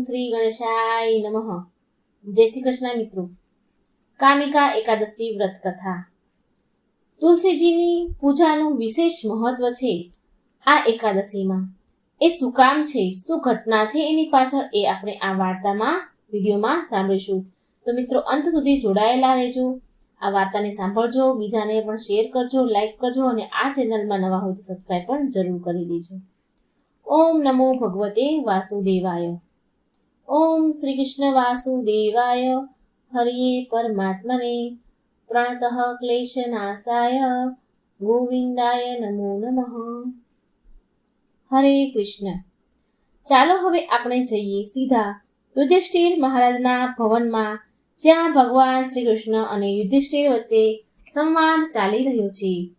શ્રી ગણેશાય નમઃ જય શ્રી કૃષ્ણ મિત્રો કામિકા એકાદશી વ્રત કથા તુલસીજીની પૂજાનું વિશેષ મહત્વ છે આ એકાદશીમાં। એ શું કામ છે, શું ઘટના છે એની પાછળ એ આપણે આ વાર્તામાં, વિડીયોમાં સાંભળીશું। તો મિત્રો, અંત સુધી જોડાયેલા રહેજો। આ વાર્તાને સાંભળજો, બીજાને પણ શેર કરજો, લાઈક કરજો અને આ ચેનલમાં નવા હોય તો સબસ્ક્રાઈબ પણ જરૂર કરી દેજો। ઓમ નમો ભગવતે વાસુદેવાય। ઓમ શ્રી કૃષ્ણ વાસુદેવાય હરિયે પરમાત્મને પ્રણતઃ ક્લેશનાશાય ગોવિંદાય નમો નમઃ. હરે કૃષ્ણ. ચાલો હવે આપણે જઈએ સીધા યુધિષ્ઠિર મહારાજના ભવનમાં, જ્યાં ભગવાન શ્રી કૃષ્ણ અને યુધિષ્ઠિર વચ્ચે સંવાદ ચાલી રહ્યો છે.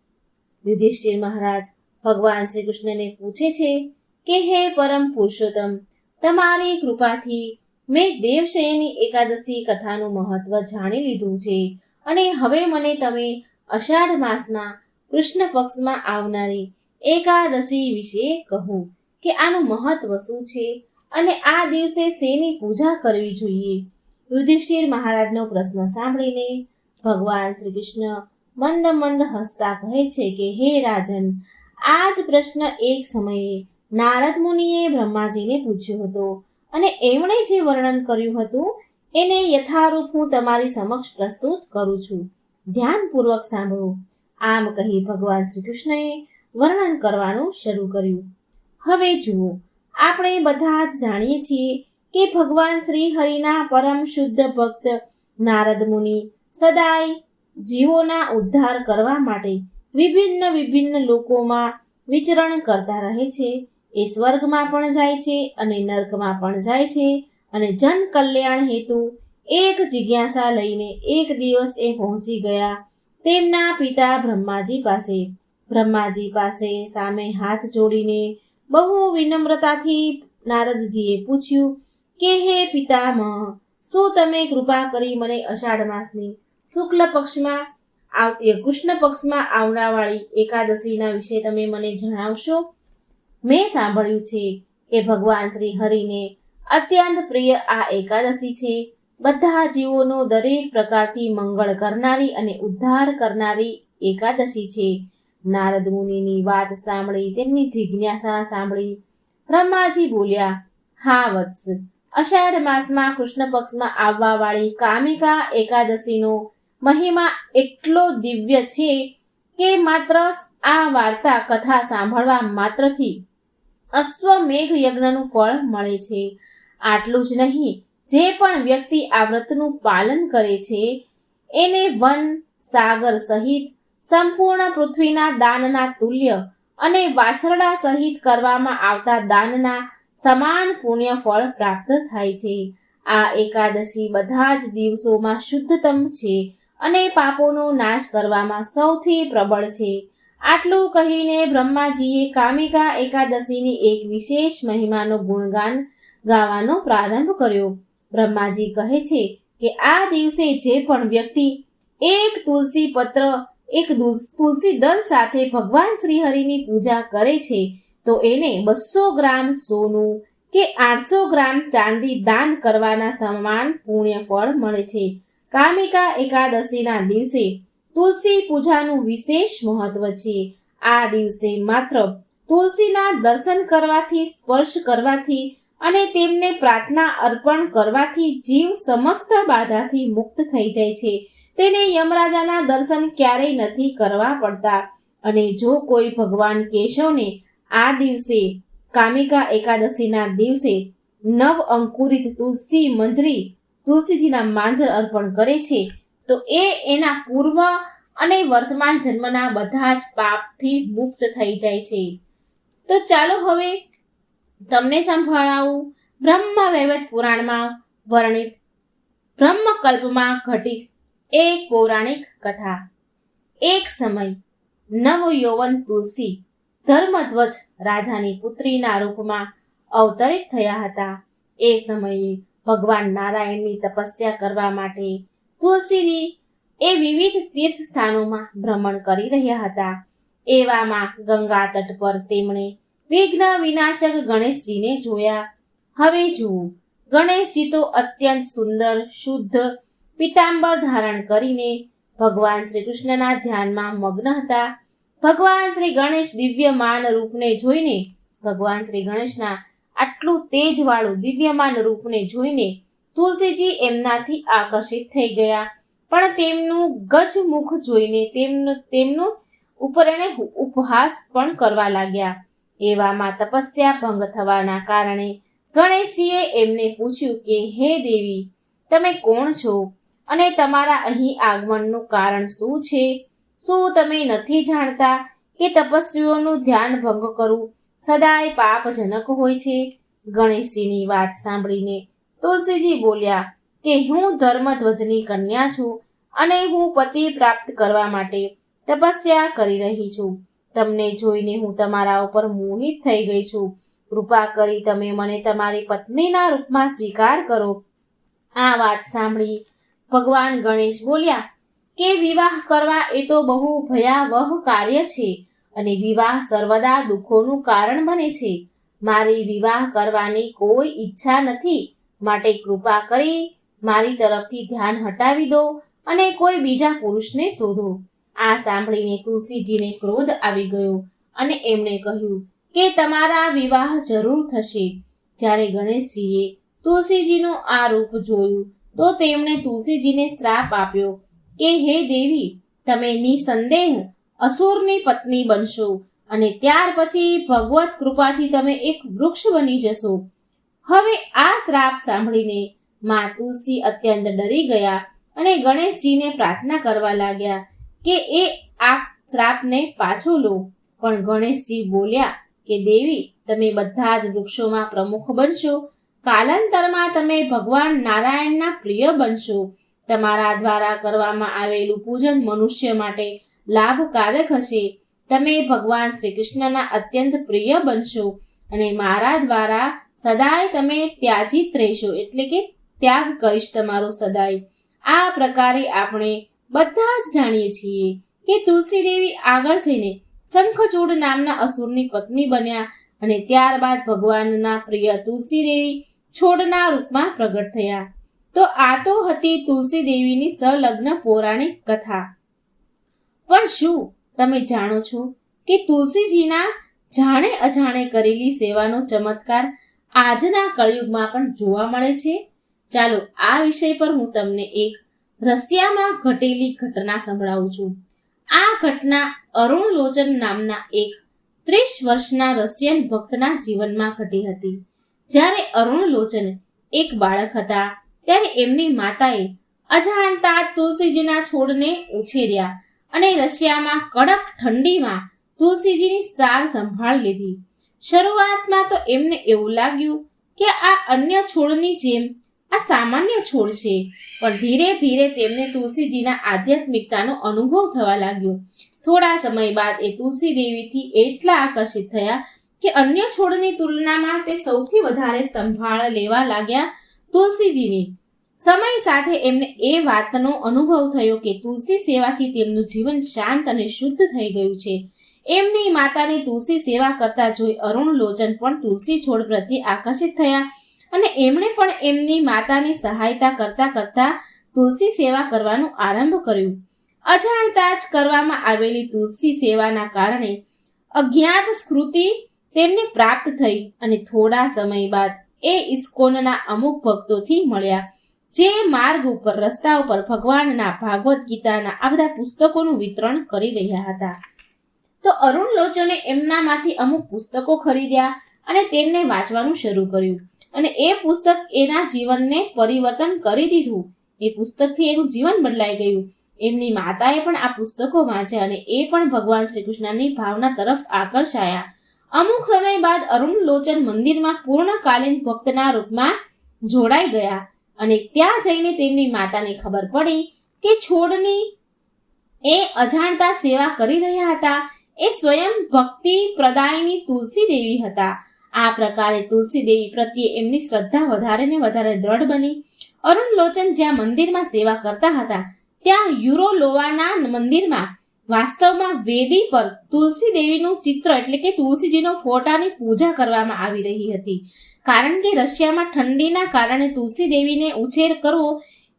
યુધિષ્ઠિર મહારાજ ભગવાન શ્રી કૃષ્ણને પૂછે છે કે, હે પરમ પુરુષોત્તમ તમારી કૃપાથી મેં દેવશયની એકાદશી કથાનું મહત્વ જાણી લીધું છે અને હવે મને તમે અષાઢ માસમાં કૃષ્ણ પક્ષમાં આવનારી એકાદશી વિશે કહું કે આનું મહત્વ શું છે અને આ દિવસે શેની પૂજા કરવી જોઈએ? યુધિષ્ઠિર મહારાજનો પ્રશ્ન સાંભળીને ભગવાન શ્રી કૃષ્ણ મંદ મંદ હસતા કહે છે કે, હે રાજન, આ જ પ્રશ્ન એક સમયે નારદ મુનિએ બ્રહ્માજીને પૂછ્યો હતો અને એમણે જે વર્ણન કર્યું હતું, એને યથારૂપ હું તમારી સમક્ષ પ્રસ્તુત કરું છું. ધ્યાનપૂર્વક સાંભળો. આમ કહી ભગવાન શ્રી કૃષ્ણએ વર્ણન કરવાનું શરૂ કર્યું. હવે જુઓ, આપણે બધા જ જાણીએ છીએ કે ભગવાન શ્રી હરિના પરમ શુદ્ધ ભક્ત નારદ મુનિ સદાય જીવોના ઉદ્ધાર કરવા માટે વિભિન્ન વિભિન્ન લોકોમાં વિચરણ કરતા રહે છે. એ સ્વર્ગમાં પણ જાય છે અને નર્કમાં પણ જાય છે. અને જન કલ્યાણ હેતુ એક જિજ્ઞાસા લઈને એક દિવસ એ પહોંચી ગયા તેમના પિતા બ્રહ્માજી પાસે. બ્રહ્માજી પાસે સામે હાથ જોડીને બહુ વિનમ્રતાથી નારદજીએ પૂછ્યું કે, હે પિતામહ, શું તમે કૃપા કરી મને અષાઢ માસની શુક્લ પક્ષમાં આવતી કૃષ્ણ પક્ષમાં આવનાવાળી એકાદશીના વિશે તમે મને જણાવશો? મેં સાંભળ્યું છે કે ભગવાન શ્રી હરિને અત્યંત પ્રિય આ એકાદશી છે. બધા જીવોનો દરેક પ્રકારથી મંગળ કરનારી અને ઉદ્ધાર કરનારી એકાદશી છે. નારદ મુનિની વાત સાંભળી તેમની જિજ્ઞાસા સાંભળી બ્રહ્માજી બોલ્યા, હા વત્સ, અષાઢ માસમાં કૃષ્ણ પક્ષમાં આવવા વાળી કામિકા એકાદશીનો મહિમા એટલો દિવ્ય છે કે માત્ર આ વાર્તા કથા સાંભળવા માત્રથી અશ્વમેઘ યજ્ઞનું ફળ મળે છે. આટલું જ નહીં, જે પણ વ્યક્તિ આ વ્રતનું પાલન કરે છે, એને વન, સાગર સહિત સંપૂર્ણ પૃથ્વીના દાનના તુલ્ય અને વાછરડા સહિત કરવામાં આવતા દાનના સમાન પુણ્ય ફળ પ્રાપ્ત થાય છે. આ એકાદશી બધા જ દિવસોમાં શુદ્ધતમ છે અને પાપોનો નાશ કરવામાં સૌથી પ્રબળ છે. આટલું કહીને બ્રહ્માજીએ કામિકા એકાદશીની એક વિશેષ મહિમાનો ગુણગાન ગાવાનો પ્રારંભ કર્યો. બ્રહ્માજી કહે છે કે આ દિવસે જે પણ વ્યક્તિ એક તુલસી પત્ર, એક તુલસી દળ સાથે ભગવાન શ્રી હરિની પૂજા કરે છે, તો એને બસો ગ્રામ સોનું કે આઠસો ગ્રામ ચાંદી દાન કરવાના સમાન પુણ્ય ફળ મળે છે. કામિકા એકાદશીના દિવસે તુલસી પૂજાનું વિશેષ મહત્વ છે. આ દિવસે માત્ર તુલસીના દર્શન કરવાથી, સ્પર્શ કરવાથી અને તેમને પ્રાર્થના અર્પણ કરવાથી જીવ સમસ્ત બાધાથી મુક્ત થઈ જાય છે. તેને યમરાજાના દર્શન ક્યારેય નથી કરવા પડતા. અને જો કોઈ ભગવાન કેશવને આ દિવસે કામિકા એકાદશીના દિવસે નવ અંકુરિત તુલસી મંજરી તુલસીજીના માંજર અર્પણ કરે છે તો એ એના પૂર્વ અને વર્તમાન જન્મના બધા જ પાપથી મુક્ત થઈ જાય છે. તો ચાલો હવે તમને સંભળાવું બ્રહ્મ વૈવત પુરાણમાં વર્ણિત બ્રહ્મકલ્પમાં ઘટિત એક પૌરાણિક કથા. એક સમય નવ યૌવન તુલસી ધર્મધ્વજ રાજાની પુત્રીના રૂપમાં અવતરિત થયા હતા. એ સમયે ભગવાન નારાયણની તપસ્યા કરવા માટે તુલસીજી એ વિવિધ તીર્થ સ્થાનોમાં ભ્રમણ કરી રહ્યા હતા. એવામાં ગંગા તટ પર તેમણે વિઘ્ન વિનાશક ગણેશજીને જોયા. હવે જુઓ, ગણેશજી તો અત્યંત સુંદર, શુદ્ધ પિતાંબર ધારણ કરીને ભગવાન શ્રી કૃષ્ણના ધ્યાનમાં મગ્ન હતા. ભગવાન શ્રી ગણેશ દિવ્યમાન રૂપને જોઈને, ભગવાન શ્રી ગણેશના આટલું તેજવાળું દિવ્યમાન રૂપને જોઈને તુલસીજી એમનાથી આકર્ષિત થઈ ગયા. પણ તેમનું ગજ મુખ જોઈને તેમનું તેમનું ઉપર એણે ઉપહાસ પણ કરવા લાગ્યા. એવામાં તપસ્યા ભંગ થવાના કારણે ગણેશજીએ એમને પૂછ્યું કે, હે દેવી, તમે કોણ છો? અને તમારા અહીં આગમનનું કારણ શું છે? શું તમે નથી જાણતા કે તપસ્વીઓનું ધ્યાન ભંગ કરવું સદાય પાપજનક હોય છે? ગણેશજીની વાત સાંભળીને તુલસીજી બોલ્યા, કે હું ધર્મધ્વજની કન્યા છું અને હું પતિ પ્રાપ્ત કરવા માટે તપસ્યા કરી રહી છું. તમને જોઈને હું તમારા ઉપર મોહિત થઈ ગઈ છું. કૃપા કરી તમે મને તમારી પત્નીના રૂપમાં સ્વીકાર કરો. આ વાત સાંભળી ભગવાન ગણેશ બોલ્યા, કે વિવાહ કરવા એ તો બહુ ભયાવહ કાર્ય છે અને વિવાહ સર્વદા દુઃખોનું કારણ બને છે. મારી વિવાહ કરવાની કોઈ ઈચ્છા નથી માટે કૃપા કરી મારી તરફથી ધ્યાન હટાવી દો અને કોઈ બીજા પુરુષને શોધો. આ સાંભળીને તુલસીજીને ક્રોધ આવી ગયો અને એમણે કહ્યું કે તમારા વિવાહ જરૂર થશે. જ્યારે ગણેશજીએ તુલસીજીનું આ રૂપ જોયું તો તેમણે તુલસીજીને શ્રાપ આપ્યો કે, હે દેવી, તમે નિસંદેહ અસુરની પત્ની બનશો અને ત્યાર પછી ભગવત કૃપાથી તમે એક વૃક્ષ બની જશો. હવે આ શ્રાપ સાંભળીને મા તુલસી અત્યંત ડરી ગયા અને ગણેશજીને પ્રાર્થના કરવા લાગ્યા કે એ આ શ્રાપને પાછો લો. પણ ગણેશજી બોલ્યા કે, દેવી, તમે બધા જ વૃક્ષોમાં પ્રમુખ બનશો. કાલાંતરમાં તમે ભગવાન નારાયણના પ્રિય બનશો. તમારા દ્વારા કરવામાં આવેલું પૂજન મનુષ્ય માટે લાભકારક હશે. તમે ભગવાન શ્રી કૃષ્ણના અત્યંત પ્રિય બનશો અને મારા દ્વારા સદાય તમે ત્યાજિત રહેશો એટલે કે ત્યાગ કરીશ તમારો સદાય. આ પ્રકારે આપણે બધા જ જાણીએ છીએ કે તુલસી દેવી આગળ જઈને શંખચૂડ નામના અસુરની પત્ની બન્યા અને ત્યારબાદ ભગવાનના પ્રિય તુલસી દેવી છોડના રૂપમાં પ્રગટ થયા. તો આ તો હતી તુલસી દેવીની સંલગ્ન પૌરાણિક કથા. પણ શું તમે જાણો છો કે તુલસીજીના જાણે અજાણે કરેલી સેવાનો ચમત્કાર આજના કળયુગમાં પણ જોવા મળે છે. ચાલો, આ વિષય પર હું તમને એક રશિયામાં ઘટેલી ઘટના સંભળાવું છું. આ ઘટના અરુણ લોચન નામના એક ત્રીસ વર્ષના રશિયન ભક્તના જીવનમાં ઘટી હતી. જ્યારે અરુણ લોચન એક બાળક હતા, ત્યારે એમની માતાએ અજાણતા તુલસીજીના છોડને ઉછેર્યા અને રશિયામાં કડક ઠંડીમાં તુલસીજીની સાર સંભાળ લીધી. શરૂઆતમાં તો એમને એવું લાગ્યું કે આ અન્ય છોડની જેમ આ સામાન્ય છોડ છે, પણ ધીરે ધીરે તેમને તુલસીજીના આધ્યાત્મિકતાનો અનુભવ થવા લાગ્યો. થોડા સમય બાદ એ તુલસી દેવીથી એટલા આકર્ષિત થયા કે અન્ય છોડની તુલનામાં તે સૌથી વધારે સંભાળ લેવા લાગ્યા તુલસીજીની. સમય સાથે એમને એ વાતનો અનુભવ થયો કે તુલસી સેવાથી તેમનું જીવન શાંત અને શુદ્ધ થઈ ગયું છે. એમની માતાની તુલસી સેવા કરતા જોઈ અરુણ લોચન પણ તુલસી છોડ પ્રત્યે આકર્ષિત થયા. અને એમણે પણ એમની માતાની સહાયતા કરતા કરતા તુલસી સેવા કરવાનું આરંભ કર્યું. અજાણતા જ કરવામાં આવેલી તુલસી સેવાના કારણે અજ્ઞાત સ્મૃતિ તેમને પ્રાપ્ત થઈ અને થોડા સમય બાદ એ ઇસ્કોનના અમુક ભક્તોથી મળ્યા. જે માર્ગ ઉપર, રસ્તા ઉપર ભગવાનના ભાગવત ગીતાના આ બધા પુસ્તકોનું વિતરણ કરી રહ્યા હતા. તો અરુણ લોચને એમનામાંથી અમુક પુસ્તકો ખરીદ્યા અને તેમને વાંચવાનું શરૂ કર્યું. અને એ પુસ્તક એના જીવનને પરિવર્તન કરી દીધું. એ પુસ્તકથી એનું જીવન બદલાઈ ગયું. એમની માતાએ પણ આ પુસ્તકો વાંચ્યા અને એ પણ ભગવાન શ્રી કૃષ્ણની ભાવના તરફ આકર્ષાયા. અમુક સમય બાદ અરુણ લોચન મંદિરમાં પૂર્ણકાલીન ભક્તના રૂપમાં જોડાઈ ગયા અને ત્યાં જઈને તેમની માતાને ખબર પડી કે છોડની એ અજાણતા સેવા કરી રહ્યા હતા એ સ્વયં ભક્તિ પ્રદાયની તુલસી દેવી હતા. આ પ્રકારે તુલસી દેવી પ્રત્યે એમની શ્રદ્ધા વધારે ને વધારે દ્રઢ બની. અરુણ લોચન જ્યાં મંદિરમાં સેવા કરતા હતા, ત્યાં યુરોલોવાના મંદિરમાં વાસ્તવમાં વેદી પર તુલસી દેવીનું ચિત્ર એટલે કે તુલસીજીનો ફોટાની પૂજા કરવામાં આવી રહી હતી. કારણ કે રશિયામાં ઠંડીના કારણે તુલસી દેવીને ઉછેર કરવો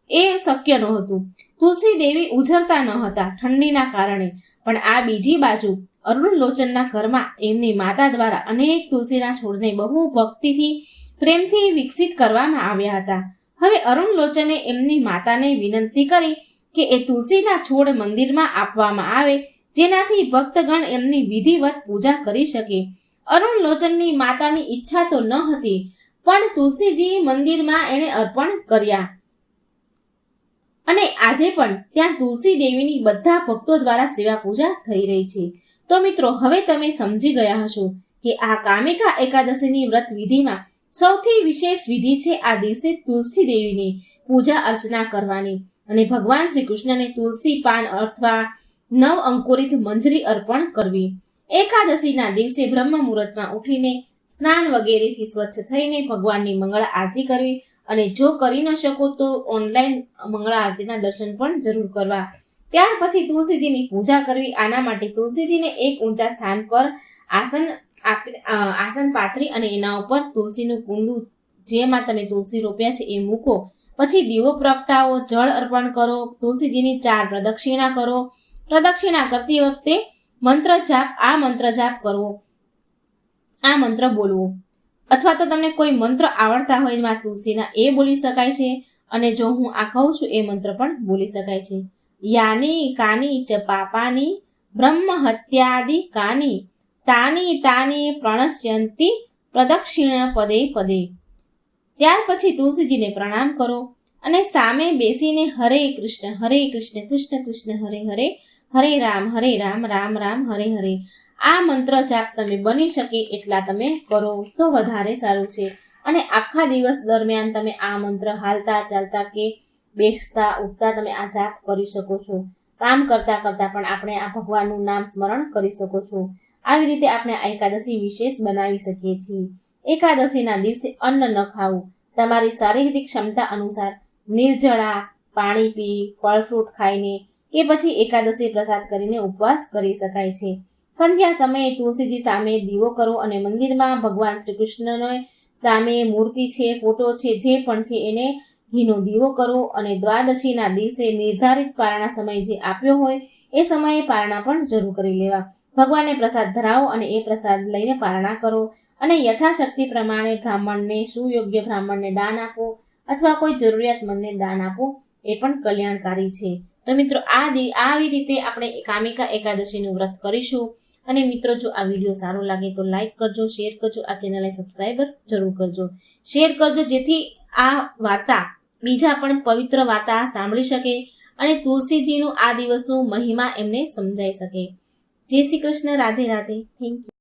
એ શક્ય નહોતું. તુલસી દેવી ઉછરતા ન હતા ઠંડીના કારણે. પણ આ બીજી બાજુ અરુણ લોચનના ઘરમાં એમની માતા દ્વારા અનેક તુલસીના છોડને બહુ ભક્તિથી, પ્રેમથી વિકસિત કરવામાં આવ્યા હતા. હવે અરુણ લોચને એમની માતાને વિનંતી કરી કે એ તુલસીના છોડ મંદિરમાં આપવામાં આવે, જેનાથી ભક્તગણ એમની વિધિવત પૂજા કરી શકે. અરુણ લોચનની માતાની ઈચ્છા તો ન હતી, પણ તુલસીજી મંદિરમાં એણે અર્પણ કર્યા. અને આજે પણ ત્યાં તુલસી દેવીની બધા ભક્તો દ્વારા સેવા પૂજા થઈ રહી છે. તો મિત્રો, હવે તમે સમજી ગયા હશો કે આ કામિકા એકાદશીની વ્રત વિધિમાં સૌથી વિશેષ વિધિ છે આ દિવસે તુલસી દેવીની પૂજા અર્ચના કરવાની. અને ભગવાન શ્રી કૃષ્ણને તુલસી, પાન અથવા નવ અંકુરિત મંજરી અર્પણ કરવી. એકાદશીના દિવસે બ્રહ્મ મુહૂર્તમાં ઉઠીને સ્નાન વગેરેથી સ્વચ્છ થઈને ભગવાનની મંગળ આરતી કરવી. અને જો કરી ન શકો તો ઓનલાઈન મંગળા આરતીના દર્શન પણ જરૂર કરવા. ત્યાર પછી તુલસીજીની પૂજા કરવી. આના માટે તુલસીજીને એક ઊંચા સ્થાન પર આસન આસન પાથરી અને એના ઉપર તુલસીનું કુંડું, જેમાં તમે તુલસી રોપ્યા છે, એ મૂકો. પછી દીવો પ્રગટાવો, જળ અર્પણ કરો, તુલસીજીની ચાર પ્રદક્ષિણા કરો. પ્રદક્ષિણા કરતી વખતે મંત્ર જાપ, આ મંત્ર જાપ કરવો. આ મંત્ર બોલવો. અથવા તો તમને કોઈ મંત્ર આવડતા હોયમાં તુલસીના એ બોલી શકાય છે. અને જો હું આ કહું છું, એ મંત્ર પણ બોલી શકાય છે. યાની કાની ચ પાપાની બ્રહ્મ હત્યાદિ કાની તાની તાની પ્રણશ્યંતી પ્રદક્ષિણ પદે પદે ત્યાર પછી તુલસીજીને પ્રણામ કરો અને સામે બેસીને હરે કૃષ્ણ હરે કૃષ્ણ કૃષ્ણ કૃષ્ણ, હરે હરે હરે રામ હરે રામ રામ રામ, હરે હરે। આ મંત્ર જાપ તમે બની શકે એટલા તમે કરો તો વધારે સારું છે. અને આખા દિવસ દરમિયાન તમે આ મંત્ર હાલતા ચાલતા કે બેસતા, ઉઠતા તમે આ જાપ કરી શકો છો. કામ કરતા કરતા પણ આપણે આ ભગવાનનું નામ સ્મરણ કરી શકો છો. આવી રીતે આપણે આ એકાદશી વિશેષ બનાવી શકીએ છીએ. એકાદશીના દિવસે અન્ન ન ખાવું. તમારી શારીરિક ક્ષમતા અનુસાર નિર્જળા પાણી પી ફળ ફ્રૂટ ખાઈને કે પછી એકાદશી પ્રસાદ કરીને ઉપવાસ કરી શકાય છે. સંધ્યા સમયે તુલસીજી સામે દીવો કરો અને મંદિરમાં ભગવાન શ્રી કૃષ્ણનો સામે મૂર્તિ છે, ફોટો છે, જે પણ છે એને ઘીનો દીવો કરો અને દ્વાદશીના દિવસે નિર્ધારિત પારણા સમય જે આપ્યો હોય, એ સમયે પારણા પણ જરૂર કરી લેવા. ભગવાનને પ્રસાદ ધરાવો અને એ પ્રસાદ લઈને પારણા કરો. અને યથાશક્તિ પ્રમાણે બ્રાહ્મણને સુયોગ્ય બ્રાહ્મણને દાન આપો અથવા કોઈ જરૂરિયાતમંદને દાન આપો, એ પણ કલ્યાણકારી છે. તો મિત્રો, આ આવી રીતે આપણે કામિકા એકાદશીનું વ્રત કરીશું. અને મિત્રો, જો આ વીડિયો સારો લાગે તો લાઈક કરજો, શેર કરજો, આ ચેનલને સબસ્ક્રાઈબર જરૂર કરજો. શેર કરજો જેથી આ વાર્તા બીજા પણ પવિત્ર વાર્તા સાંભળી શકે અને તુલસીજીનું આ દિવસનું મહિમા એમને સમજાઈ શકે. જય શ્રી કૃષ્ણ, રાધે રાધે. Thank you